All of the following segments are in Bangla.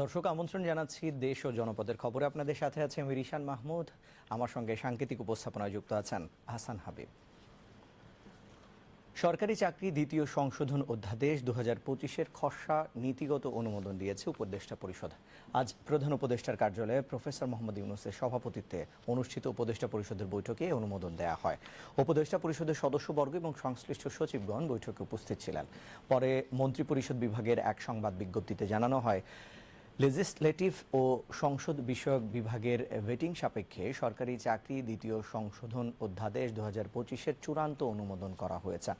দর্শক, আমন্ত্রণ জানাচ্ছি দেশ ও জনপদের খবরে। আপনাদের সাথে আছে আমি রিশান মাহমুদ। আমার সঙ্গে সাংকেতিক উপস্থাপনায় যুক্ত আছেন হাসান হাবিব। সরকারি চাকরি দ্বিতীয় সংশোধন অধ্যাদেশ দু হাজার পঁচিশের খসড়া নীতিগত অনুমোদন দিয়েছে উপদেষ্টা পরিষদ। আজ প্রধান উপদেষ্টার কার্যালয়ে প্রফেসর মোহাম্মদ ইউনুসের সভাপতিত্বে অনুষ্ঠিত উপদেষ্টা পরিষদের বৈঠকে অনুমোদন দেওয়া হয়। উপদেষ্টা পরিষদের সদস্যবর্গ এবং সংশ্লিষ্ট সচিবগণ বৈঠকে উপস্থিত ছিলেন। পরে মন্ত্রিপরিষদ বিভাগের এক সংবাদ বিজ্ঞপ্তিতে জানানো হয় লেজিসলেটিভ ও সংসদ বিষয়ক বিভাগের ভেটিং সাপেক্ষে সরকারি চাকরি দ্বিতীয় সংশোধন অধ্যাদেশ দু হাজার পঁচিশের চূড়ান্ত অনুমোদন করা হয়েছে।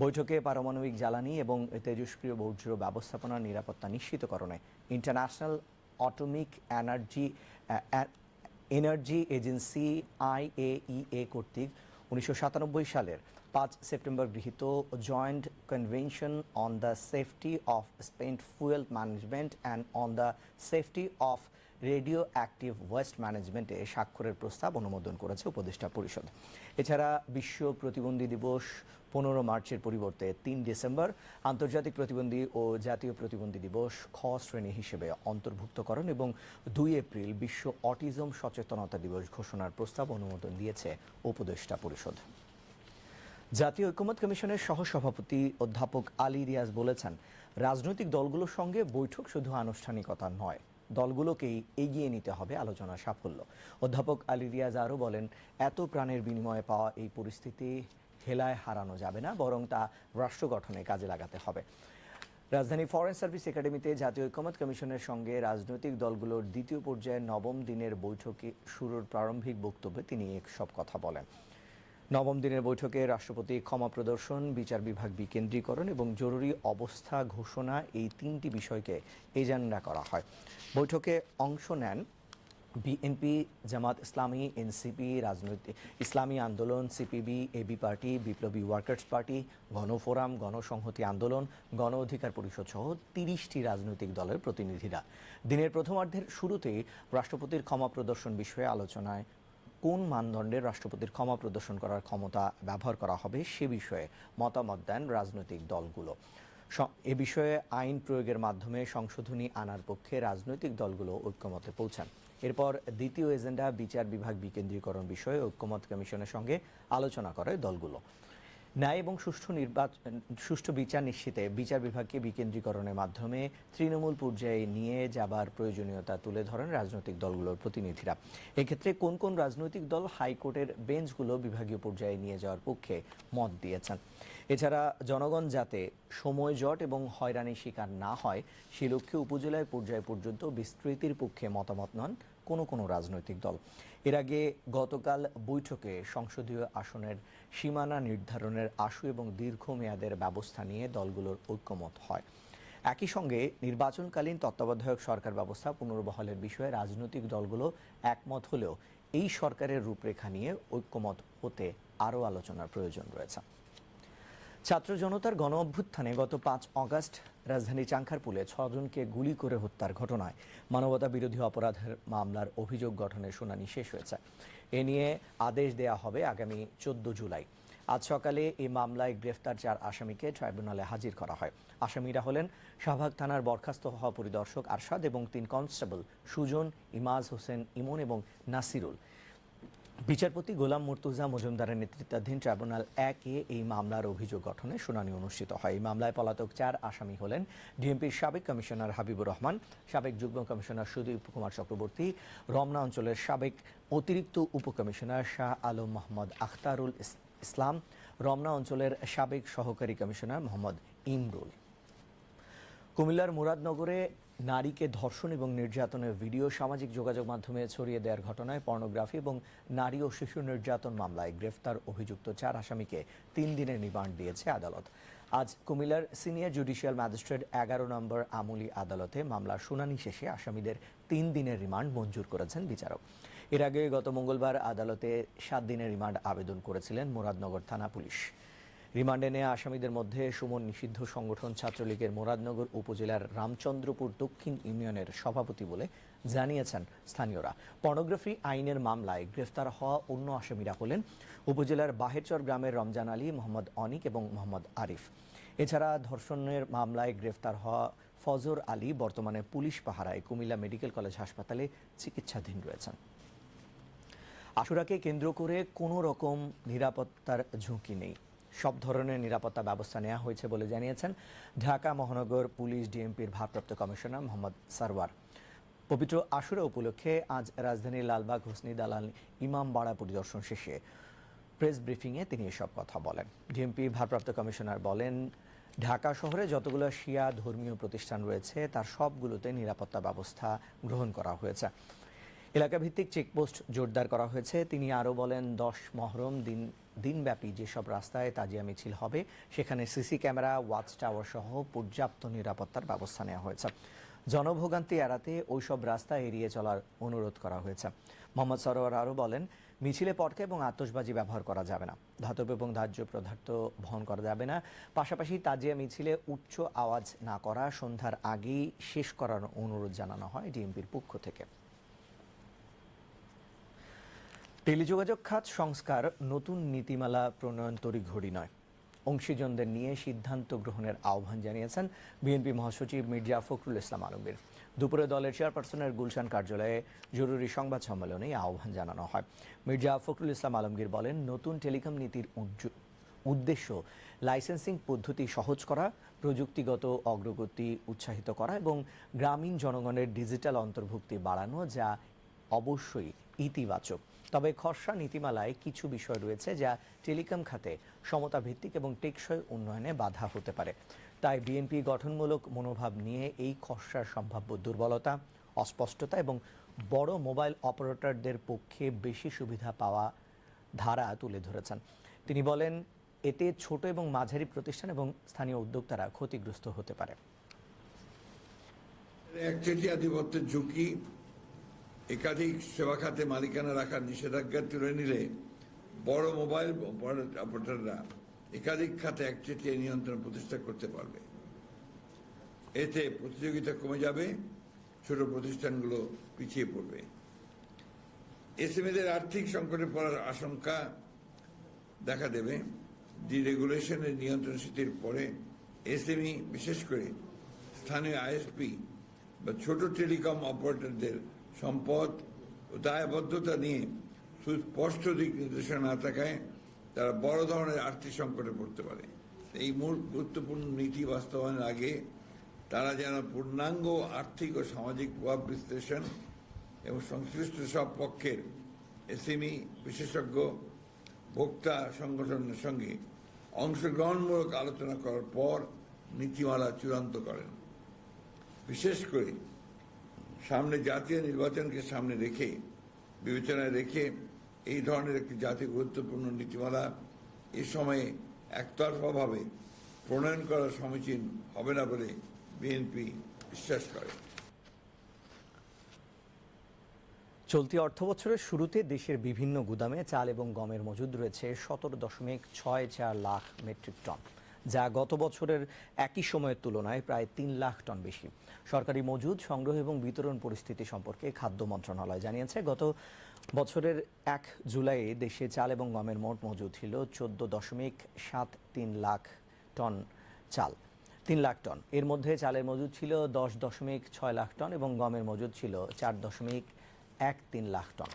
বৈঠকে পারমাণবিক জ্বালানি এবং তেজস্ক্রিয় বর্জ্য ব্যবস্থাপনা নিরাপত্তা নিশ্চিতকরণে international atomic energy energy agency IAEA কর্তৃক উনিশশো সাতানব্বই সালের পাঁচ সেপ্টেম্বর গৃহীত joint convention on the safety of spent fuel management and on the safety of radioactive waste ম্যানেজমেন্টে স্বাক্ষরের প্রস্তাব অনুমোদন করেছে উপদেষ্টা পরিষদ। এছাড়া বিশ্ব প্রতিবন্ধী দিবস পনেরো মার্চের পরিবর্তে তিন ডিসেম্বর, আন্তর্জাতিক প্রতিবন্ধী ও জাতীয় প্রতিবন্ধী দিবস খ শ্রেণি হিসেবে অন্তর্ভুক্তকরণ এবং দুই এপ্রিল বিশ্ব অটিজম সচেতনতা দিবস ঘোষণার প্রস্তাব অনুমোদন দিয়েছে উপদেষ্টা পরিষদ। জাতীয় ঐক্যমত কমিশনের সহসভাপতি অধ্যাপক আলী রিয়াজ বলেছেন, রাজনৈতিক দলগুলোর সঙ্গে বৈঠক শুধু আনুষ্ঠানিকতা নয়, দলগুলোকেই এগিয়ে নিতে হবে আলোচনার সাফল্য। অধ্যাপক আলী রিয়াজ আরও বলেন, এত প্রাণের বিনিময়ে পাওয়া এই পরিস্থিতি হেলায় হারানো যাবে না, বরং তা রাষ্ট্র গঠনে কাজে লাগাতে হবে। রাজধানী ফরেন সার্ভিস একাডেমিতে জাতীয় ঐক্যমত কমিশনের সঙ্গে রাজনৈতিক দলগুলোর দ্বিতীয় পর্যায়ের নবম দিনের বৈঠকে শুরুর প্রারম্ভিক বক্তব্যে তিনি এক সব কথা বলেন। নবম দিনের বৈঠকে রাষ্ট্রপতি ক্ষমা প্রদর্শন, বিচার বিভাগ বিকেন্দ্রীকরণ এবং জরুরি অবস্থা ঘোষণা এই তিনটি বিষয়কে এজেন্ডা করা হয়। বৈঠকে অংশ নেন বিএনপি, জামাত ইসলামী, এনসিপি রাজনৈতিক ইসলামী আন্দোলন, সিপিবি এবি পার্টি, বিপ্লবী ওয়ার্কার্স পার্টি, গণফোরাম, গণসংহতি আন্দোলন, গণ অধিকার পরিষদ সহ তিরিশটি রাজনৈতিক দলের প্রতিনিধিরা। দিনের প্রথমার্ধের শুরুতেই রাষ্ট্রপতির ক্ষমা প্রদর্শন বিষয়ে আলোচনায় কোন মানদণ্ডে রাষ্ট্রপতির ক্ষমা প্রদর্শন করার ক্ষমতা ব্যবহার করা হবে সে বিষয়ে মতামত দেন রাজনৈতিক দলগুলো। এ বিষয়ে আইন প্রয়োগের মাধ্যমে সংশোধনী আনার পক্ষে রাজনৈতিক দলগুলো ঐক্যমতে পৌঁছান। এরপর দ্বিতীয় এজেন্ডা বিচার বিভাগ বিকেন্দ্রীকরণ বিষয়ে ঐক্যমত কমিশনের সঙ্গে আলোচনা করে দলগুলো। ন্যায় এবং সুষ্ঠু নির্বাচন, সুষ্ঠু বিচার নিশ্চিতে বিচার বিভাগকে বিকেন্দ্রীকরণের মাধ্যমে তৃণমূল পর্যায়ে নিয়ে যাবার প্রয়োজনীয়তা তুলে ধরেন রাজনৈতিক দলগুলোর প্রতিনিধিরা। এক্ষেত্রে কোন কোন রাজনৈতিক দল হাইকোর্টের বেঞ্চগুলো বিভাগীয় পর্যায়ে নিয়ে যাওয়ার পক্ষে মত দিয়েছেন? এছাড়া জনগণ যাতে সময় জট এবং হয়রানির শিকার না হয়, সে লক্ষ্যে উপজেলায় পর্যায় পর্যন্ত বিস্তৃতির পক্ষে মতামত নন কোনো কোনো রাজনৈতিক দল। এর আগে গতকাল বৈঠকে সংসদীয় আসনের সীমানা নির্ধারণের আশু এবং দীর্ঘমেয়াদের ব্যবস্থা নিয়ে দলগুলোর ঐক্যমত হয়। একই সঙ্গে নির্বাচনকালীন তত্ত্বাবধায়ক সরকার ব্যবস্থা পুনর্বহালের বিষয়ে রাজনৈতিক দলগুলো একমত হলেও এই সরকারের রূপরেখা নিয়ে ঐক্যমত হতে আরও আলোচনার প্রয়োজন রয়েছে। ছাত্র জনতার গণ অভ্যুত্থানে গত পাঁচ অগাস্ট রাজধানী চাঙ্খারপুলে ছজনকে গুলি করে হত্যার ঘটনায় মানবতা বিরোধী অপরাধের মামলার অভিযোগ গঠনের শুনানি শেষ হয়েছে। এ নিয়ে আদেশ দেয়া হবে আগামী চোদ্দ জুলাই। আজ সকালে এই মামলায় গ্রেফতার চার আসামিকে ট্রাইব্যুনালে হাজির করা হয়। আসামিরা হলেন শাহবাগ থানার বরখাস্ত হওয়া পরিদর্শক আরশাদ এবং তিন কনস্টেবল সুজন, ইমাজ হোসেন, ইমন এবং নাসিরুল। বিচারপতি গোলাম মুর্তুজা মজুমদারের নেতৃত্বাধীন ট্রাইব্যুনাল একে এই মামলার অভিযোগ গঠনে শুনানি অনুষ্ঠিত হয়। এই মামলায় পলাতক চার আসামি হলেন ডিএমপির সাবেক কমিশনার হাবিবুর রহমান, সাবেক যুগ্ম কমিশনার সুদীপ কুমার চক্রবর্তী, রমনা অঞ্চলের সাবেক অতিরিক্ত উপকমিশনার শাহ আলম মোহাম্মদ আখতারুল ইসলাম, রমনা অঞ্চলের সাবেক সহকারী কমিশনার মোহাম্মদ ইমরুল। কুমিল্লার মুরাদনগরে নারীকে ধর্ষণ এবং নির্যাতনের ভিডিও সামাজিক যোগাযোগ মাধ্যমে ছড়িয়ে দেওয়ার ঘটনায় পর্নোগ্রাফি এবং নারী ও শিশু নির্যাতন মামলায় গ্রেফতার অভিযুক্ত চার আসামিকে তিন দিনের রিমান্ড দিয়েছে আদালত। আজ কুমিল্লার সিনিয়র জুডিশিয়াল ম্যাজিস্ট্রেট এগারো নম্বর আমুলি আদালতে মামলার শুনানি শেষে আসামিদের তিন দিনের রিমান্ড মঞ্জুর করেছেন বিচারক। এর আগে গত মঙ্গলবার আদালতে সাত দিনের রিমান্ড আবেদন করেছিলেন মুরাদনগর থানা পুলিশ। রিমান্ডে নেওয়া আসামিদের মধ্যে সুমন নিষিদ্ধ সংগঠন ছাত্রলীগের মুরাদনগর উপজেলার রামচন্দ্রপুর দক্ষিণ ইউনিয়নের সভাপতি বলে জানিয়েছেন স্থানীয়রা। পর্নোগ্রাফি আইনের মামলায় গ্রেফতার হওয়া অন্য আসামিরা হলেন উপজেলার বাহেরচর গ্রামের রমজান আলী, মোহাম্মদ অনিক এবং মোহাম্মদ আরিফ। এছাড়া ধর্ষণের মামলায় গ্রেফতার হওয়া ফজর আলী বর্তমানে পুলিশ পাহারায় কুমিল্লা মেডিকেল কলেজ হাসপাতালে চিকিৎসাধীন রয়েছেন। আশুরাকে কেন্দ্র করে কোনো রকম নিরাপত্তার ঝুঁকি নেই। সব ধরনের নিরাপত্তা ব্যবস্থা নেওয়া হয়েছে বলে জানিয়েছেন ঢাকা মহানগর পুলিশ ডিএমপির ভারপ্রাপ্ত কমিশনার মোহাম্মদ সারওয়ার। পবিত্র আশুরা উপলক্ষে আজ রাজধানীর লালবাগ, হোসনি দালাল ইমামবাড়া পরিদর্শন শেষে প্রেস ব্রিফিংয়ে তিনি এসব কথা বলেন। ডিএমপি ভারপ্রাপ্ত কমিশনার বলেন, ঢাকা শহরে যতগুলো শিয়া ধর্মীয় প্রতিষ্ঠান রয়েছে, তার সবগুলোতে নিরাপত্তা ব্যবস্থা গ্রহণ করা হয়েছে। এলাকাভিত্তিক চেকপোস্ট জোরদার করা হয়েছে। তিনি আরও বলেন, দশ মহরম দিন দিনব্যাপী যেসব রাস্তায় তাজিয়া মিছিল হবে, সেখানে সিসি ক্যামেরা, ওয়াচ টাওয়ার সহ পর্যাপ্ত নিরাপত্তার ব্যবস্থা নেওয়া হয়েছে। জনভোগান্তি এড়াতে ওইসব রাস্তা এড়িয়ে চলার অনুরোধ করা হয়েছে। মোহাম্মদ সরোয়ার আরও বলেন, মিছিলে পটকা এবং আতশবাজি ব্যবহার করা যাবে না। ধাতব এবং দাহ্য পদার্থ বহন করা যাবে না। পাশাপাশি তাজিয়া মিছিলে উচ্চ আওয়াজ না করা সন্ধ্যার আগেই শেষ করার অনুরোধ জানানো হয় ডিএমপির পক্ষ থেকে। টেলিযোগাযোগ খাত সংস্কার, নতুন নীতিমালা প্রণয়ন তড়িঘড়ি নয়। অংশীজনদের নিয়ে সিদ্ধান্ত গ্রহণের আহ্বান জানিয়েছেন বিএনপি মহাসচিব মির্জা ফখরুল ইসলাম আলমগীর। দুপুরে দলের চেয়ারপারসনের গুলশান কার্যালয়ে জরুরি সংবাদ সম্মেলনে আহ্বান জানানো হয়। মির্জা ফখরুল ইসলাম আলমগীর বলেন, নতুন টেলিকম নীতির উদ্দেশ্য লাইসেন্সিং পদ্ধতি সহজ করা, প্রযুক্তিগত অগ্রগতি উৎসাহিত করা এবং গ্রামীণ জনগণের ডিজিটাল অন্তর্ভুক্তি বাড়ানো যা অবশ্যই ইতিবাচক। তবে খসড়া নীতিমালায় কিছু বিষয় রয়েছে যা টেলিকম খাতে সমতা ভিত্তিক এবং টেকসই উন্নয়নে বাধা হতে পারে। তাই বিএনপি গঠনমূলক মনোভাব নিয়ে এই খসড়ার সম্ভাব্য দুর্বলতা, অস্পষ্টতা এবং বড় মোবাইল অপারেটরদের পক্ষে বেশি সুবিধা পাওয়া ধারা তুলে ধরেছেন। তিনি বলেন, এতে ছোট এবং মাঝারি প্রতিষ্ঠান এবং স্থানীয় উদ্যোক্তারা ক্ষতিগ্রস্ত হতে পারে। একচেটি আধিপত্যের ঝুঁকি একাধিক সেবা খাতে মালিকানা রাখার নিষেধাজ্ঞা তুলে নিলে বড় মোবাইল অপারেটররা একাধিক খাতে একচেটিয়া নিয়ন্ত্রণ প্রতিষ্ঠা করতে পারবে। এতে প্রতিযোগিতা কমে যাবে, ছোট প্রতিষ্ঠানগুলো পিছিয়ে পড়বে। এসএমএদের আর্থিক সংকটে পড়ার আশঙ্কা দেখা দেবে। ডিরেগুলেশনের নিয়ন্ত্রণ শিথির পরে এসএমই, বিশেষ করে স্থানীয় আইএসপি বা ছোট টেলিকম অপারেটরদের সম্পদ ও দায়বদ্ধতা নিয়ে সুস্পষ্ট দিক নির্দেশনা না থাকায় তারা বড় ধরনের আর্থিক সংকটে পড়তে পারে। এই মূল গুরুত্বপূর্ণ নীতি বাস্তবায়নের আগে তারা যেন পূর্ণাঙ্গ আর্থিক ও সামাজিক প্রভাব বিশ্লেষণ এবং সংশ্লিষ্ট সব পক্ষের এসএমই, বিশেষজ্ঞ, ভোক্তা সংগঠনের সঙ্গে অংশগ্রহণমূলক আলোচনা করার পর নীতিমালা চূড়ান্ত করেন। বিশেষ করে সামনে জাতীয় নির্বাচনকে সামনে রেখে, বিবেচনায় রেখে এই ধরনের একটি জাতীয় গুরুত্বপূর্ণ নীতিমালা এ সময়ে একতরফাভাবে প্রণয়ন করা সমীচীন হবে না বলে বিএনপি বিশ্বাস করে। চলতি অর্থ বছরের শুরুতে দেশের বিভিন্ন গুদামে চাল এবং গমের মজুদ রয়েছে সতেরো দশমিক ছয় চার লাখ মেট্রিক টন। যা গত বছরের একই সময়ের তুলনায় প্রায় তিন লাখ টন বেশি। সরকারি মজুদ, সংগ্রহ এবং বিতরণ পরিস্থিতি সম্পর্কে খাদ্য মন্ত্রণালয় জানিয়েছে, গত বছরের এক জুলাইয়ে দেশে চাল এবং গমের মোট মজুদ ছিল চোদ্দ দশমিক সাত তিন লাখ টন চাল। তিন লাখ টন। এর মধ্যে চালের মজুদ ছিল দশ দশমিক ছয় লাখ টন এবং গমের মজুদ ছিল চার দশমিক এক তিন লাখ টন।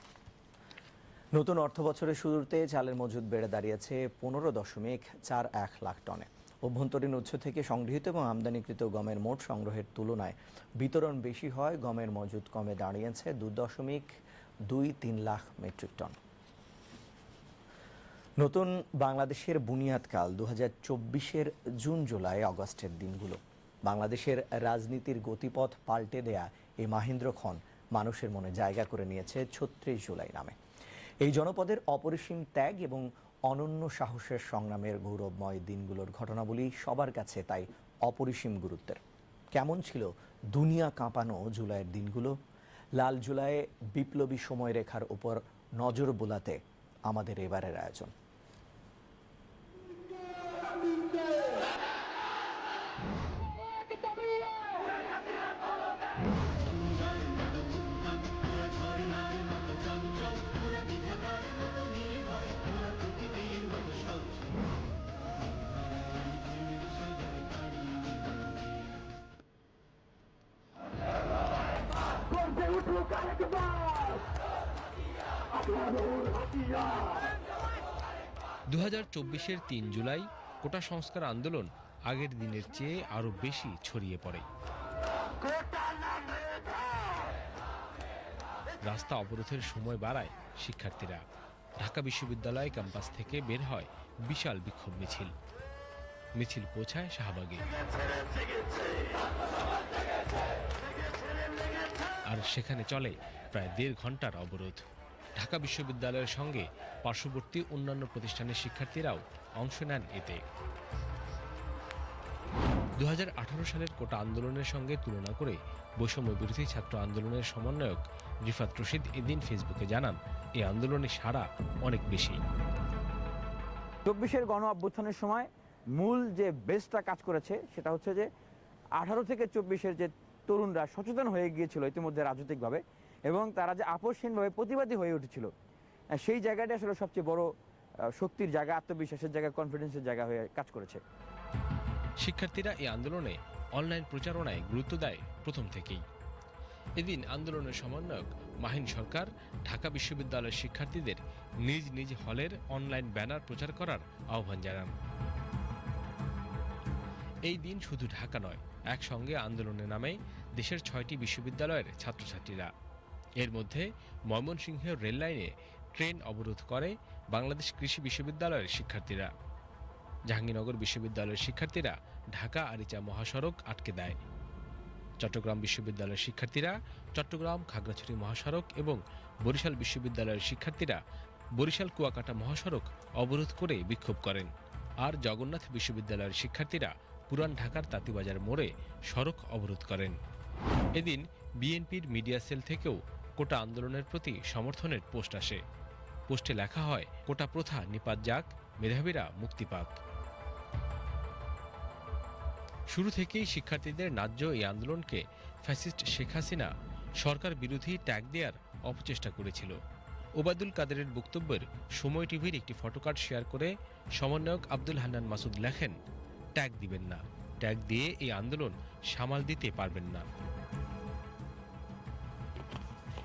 নতুন অর্থ বছরের শুরুতে চালের মজুদ বেড়ে দাঁড়িয়েছে পনেরো দশমিক চার এক লাখ টনে। অভ্যন্তরীণ উৎস থেকে সংগৃহীত এবং আমদানিকৃত গমের মোট সংগ্রহের তুলনায় বিতরণ বেশি হয়, গমের মজুদ কমে দাঁড়িয়েছে দু দশমিক দুই তিন লাখ মেট্রিক টন। নতুন বাংলাদেশের বুনিয়াদকাল দু হাজার চব্বিশের জুন, জুলাই আগস্টের দিনগুলো। বাংলাদেশের রাজনীতির গতিপথ পাল্টে দেয়া এই মাহেন্দ্র খন মানুষের মনে জায়গা করে নিয়েছে ছত্রিশ জুলাই নামে। এই জনপদের অপরিসীম ত্যাগ এবং অনন্য সাহসের সংগ্রামের গৌরবময় দিনগুলোর ঘটনাবলি সবার কাছে তাই অপরিসীম গুরুত্বের। কেমন ছিল দুনিয়া কাঁপানো জুলাইয়ের দিনগুলো? লাল জুলাইয়ে বিপ্লবী সময় রেখার উপর নজর বোলাতে আমাদের এবারের আয়োজন। দু হাজার চব্বিশের তিন জুলাই কোটা সংস্কার আন্দোলন আগের দিনের চেয়ে আরও বেশি ছড়িয়ে পড়ে। রাস্তা অবরোধের সময় বাড়ায় শিক্ষার্থীরা। ঢাকা বিশ্ববিদ্যালয় ক্যাম্পাস থেকে বের হয় বিশাল বিক্ষোভ মিছিল। মিছিল পৌঁছায় শাহবাগে। আর সেখানে চলে প্রায় দেড় ঘণ্টার অবরোধ। ঢাকা বিশ্ববিদ্যালয়ের সঙ্গে পার্শ্ববর্তী অন্যান্য প্রতিষ্ঠানের শিক্ষার্থীরাও অংশ নেন এতে। দুই হাজার আঠারো সালের কোটা আন্দোলনের সঙ্গে তুলনা করে বৈষম্য বিরোধী ছাত্র আন্দোলনের সমন্বয়ক রিফাত রশিদ এদিন ফেসবুকে জানান, এই আন্দোলনে সাড়া অনেক বেশি। চব্বিশের গণ অভ্যুত্থানের সময় মূল যে বেসটা কাজ করেছে সেটা হচ্ছে যে আঠারো থেকে চব্বিশের যে তরুণরা সচেতন হয়ে গিয়েছিল ইতিমধ্যে রাজনৈতিকভাবে এবং তারা যে আপোষহীনভাবে প্রতিবাদী হয়ে উঠেছিল। সেই জায়গাটা আসলে সবচেয়ে বড় শক্তির জায়গা, আত্মবিশ্বাসের জায়গা কনফিডেন্সের জায়গা হয়ে কাজ করেছে। শিক্ষার্থীরা এই আন্দোলনে অনলাইন প্রচারণায় গুরুত্ব দেয় প্রথম থেকেই। এদিন আন্দোলনের সমন্বয়ক মাহিন সরকার ঢাকা বিশ্ববিদ্যালয়ের শিক্ষার্থীদের নিজ নিজ হলের অনলাইন ব্যানার প্রচার করার আহ্বান জানান। এই দিন শুধু ঢাকা নয় একসঙ্গে আন্দোলনে নামে দেশের ছয়টি বিশ্ববিদ্যালয়ের ছাত্রছাত্রীরা। এর মধ্যে ময়মনসিংহের রেললাইনে ট্রেন অবরোধ করে বাংলাদেশ কৃষি বিশ্ববিদ্যালয়ের শিক্ষার্থীরা। জাহাঙ্গীরনগর বিশ্ববিদ্যালয়ের শিক্ষার্থীরা ঢাকা আরিচা মহাসড়ক আটকে দেয়। চট্টগ্রাম বিশ্ববিদ্যালয়ের শিক্ষার্থীরা চট্টগ্রাম খাগড়াছড়ি মহাসড়ক এবং বরিশাল বিশ্ববিদ্যালয়ের শিক্ষার্থীরা বরিশাল কুয়াকাটা মহাসড়ক অবরোধ করে বিক্ষোভ করেন। আর জগন্নাথ বিশ্ববিদ্যালয়ের শিক্ষার্থীরা পুরান ঢাকার তাঁতিবাজার মোড়ে সড়ক অবরোধ করেন। এদিন বিএনপির মিডিয়া সেল থেকেও কোটা আন্দোলনের প্রতি সমর্থনের পোস্ট আসে। পোস্টে লেখা হয়, কোটা প্রথা নিপাত যাক, মেধাবীরা মুক্তি পাক। শুরু থেকেই শিক্ষার্থীদের ন্যায্য এই আন্দোলনকে ফ্যাসিস্ট শেখ হাসিনা সরকার বিরোধী ট্যাগ দেওয়ার অপচেষ্টা করেছিল। ওবায়দুল কাদেরের বক্তব্যের সময় টিভির একটি ফটোকার্ড শেয়ার করে সমন্বয়ক আব্দুল হান্নান মাসুদ লেখেন ট্যাগ দিবেন না। ট্যাগ দিয়ে এই আন্দোলন সামাল দিতে পারবেন না।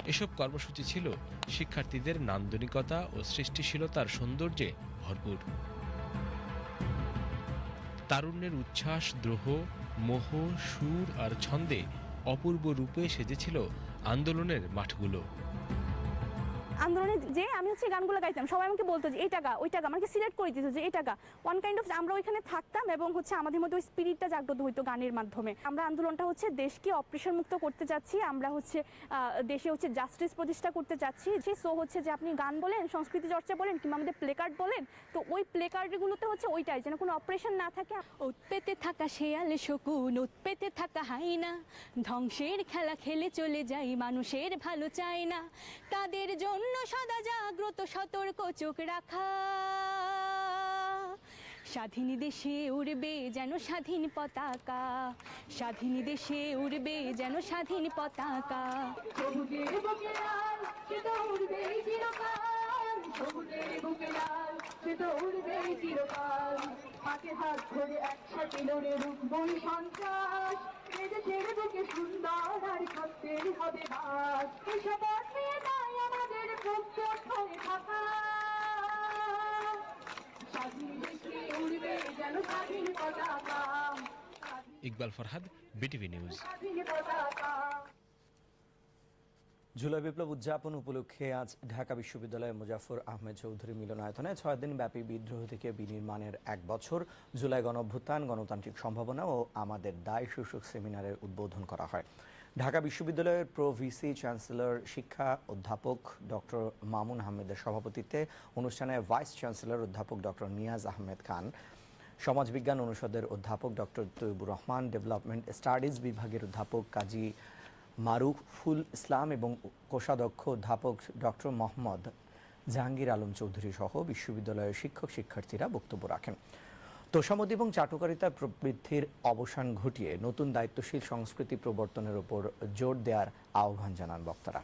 এসব কর্মসূচি ছিল শিক্ষার্থীদের নান্দনিকতা ও সৃষ্টিশীলতার সৌন্দর্যে ভরপুর। তারুণ্যের উচ্ছ্বাস, দ্রোহ, মোহ, সুর আর ছন্দে অপূর্ব রূপে সেজেছিল আন্দোলনের মাঠগুলো। যে আমি হচ্ছে গানগুলো গাইতাম, সবাই আমাকে বলতো যে, এই টাকা, ওই টাকা। আমাকে সিলেক্ট করে দিত যে, এই টাকা। ওয়ান কাইন্ড অফ আমরা ওইখানে থাকতাম এবং হচ্ছে আমাদের মধ্যে ওই স্পিরিটটা জাগ্রত হইতো গানের মাধ্যমে। আমরা আন্দোলনটা হচ্ছে দেশকে অপ্রেশন মুক্ত করতে চাচ্ছি, আমরা হচ্ছে দেশে হচ্ছে জাস্টিস প্রতিষ্ঠা করতে চাচ্ছি। যে সো হচ্ছে যে আপনি গান বলেন, সংস্কৃতি চর্চা বলেন কিংবা আমাদের প্লে কার্ড বলেন, তো ওই প্লে কার্ডগুলোতে হচ্ছে ওইটাই, যেন কোনো অপারেশন না থাকে। উৎপেতে থাকা শেয়াল শকুন, উৎপেতে থাকা হাইনা। ধ্বংসের খেলা খেলে চলে যাই মানুষের ভালো চায় না তাদের জন্য সদা জাগ্রত, সতর্ক, চোখ রাখা। স্বাধীন দেশে উড়বে যেন স্বাধীন পতাকা। স্বাধীন দেশে উড়বে যেন স্বাধীন পতাকা। সুন্দর আর সত্যের হবে তাই Iqbal Farhad, BTV news. July বিপ্লব উদযাপন উপলক্ষে আজ ঢাকা বিশ্ববিদ্যালয়ের মুজাফর আহমেদ চৌধুরী মিলনায়তনে ছয় দিন ব্যাপী বিদ্রোহ থেকে বিনির্মাণের এক বছর জুলাই গণঅভ্যুত্থান, গণতান্ত্রিক সম্ভাবনা ও আমাদের দায় শীর্ষক সেমিনারের উদ্বোধন করা হয়। ঢাকা বিশ্ববিদ্যালয়ের প্রো ভিসি চ্যান্সেলর, শিক্ষা অধ্যাপক ডক্টর মামুন আহমেদের সভাপতিত্বে অনুষ্ঠানে ভাইস চ্যান্সেলর অধ্যাপক ডক্টর নিয়াজ আহমেদ খান, সমাজবিজ্ঞান অনুষদের অধ্যাপক doctor Taibur Rahman, development studies বিভাগের অধ্যাপক কাজী মারুফুল ইসলাম এবং কোষাধ্যক্ষ অধ্যাপক ডক্টর মোহাম্মদ জাহাঙ্গীর আলম চৌধুরী সহ বিশ্ববিদ্যালয়ের শিক্ষক শিক্ষার্থীরা বক্তব্য রাখেন। তোষামদ এবং চাটুকারিতার প্রবৃদ্ধির অবসান ঘটিয়ে নতুন দায়িত্বশীল সংস্কৃতি প্রবর্তনের উপর জোর দেওয়ার আহ্বান জানান বক্তারা।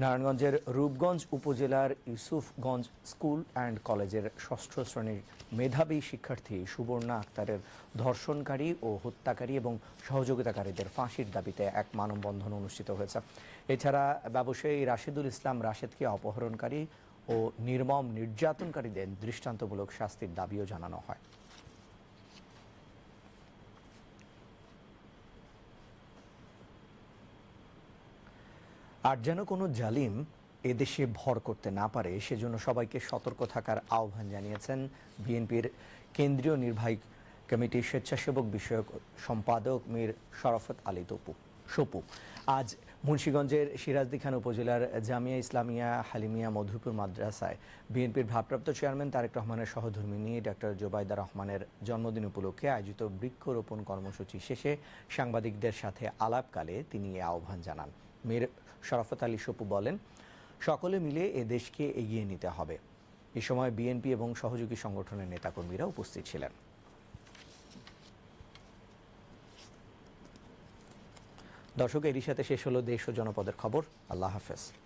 নারায়ণগঞ্জের রূপগঞ্জ উপজেলার ইউসুফগঞ্জ স্কুল অ্যান্ড কলেজের ষষ্ঠ শ্রেণির মেধাবী শিক্ষার্থী সুবর্ণা আক্তারের ধর্ষণকারী ও হত্যাকারী এবং সহযোগিতাকারীদের ফাঁসির দাবিতে এক মানববন্ধন অনুষ্ঠিত হয়েছে। এছাড়া ব্যবসায়ী রাশিদুল ইসলাম রাশেদকে অপহরণকারী ও নির্মম নির্যাতনকারীদের দৃষ্টান্তমূলক শাস্তির দাবিও জানানো হয়। আর যেন কোনো জালিম এদেশে ভর করতে না পারে, সেজন্য সবাইকে সতর্ক থাকার আহ্বান জানিয়েছেন বিএনপির কেন্দ্রীয় নির্বাহী কমিটির স্বেচ্ছাসেবক বিষয়ক সম্পাদক মীর শরাফত আলী তপু, সপু। আজ মুন্সীগঞ্জের সিরাজদি খান উপজেলার জামিয়া ইসলামিয়া হালিমিয়া মধুপুর মাদ্রাসায় বিএনপির ভারপ্রাপ্ত চেয়ারম্যান তারেক রহমানের সহধর্মী সহধর্মিনী ডক্টর জোবাইদা রহমানের জন্মদিন উপলক্ষে আয়োজিত বৃক্ষরোপণ কর্মসূচি শেষে সাংবাদিকদের সাথে আলাপকালে তিনি এ আহ্বান জানান। মীর শরাফত আলী সপু বলেন, সকলে মিলে এ দেশকে এগিয়ে নিতে হবে। এ সময় বিএনপি এবং সহযোগী সংগঠনের নেতাকর্মীরা উপস্থিত ছিলেন। দর্শক এরই সাথে শেষ হলো দেশ ও জনপদের খবর। আল্লাহ হাফেজ।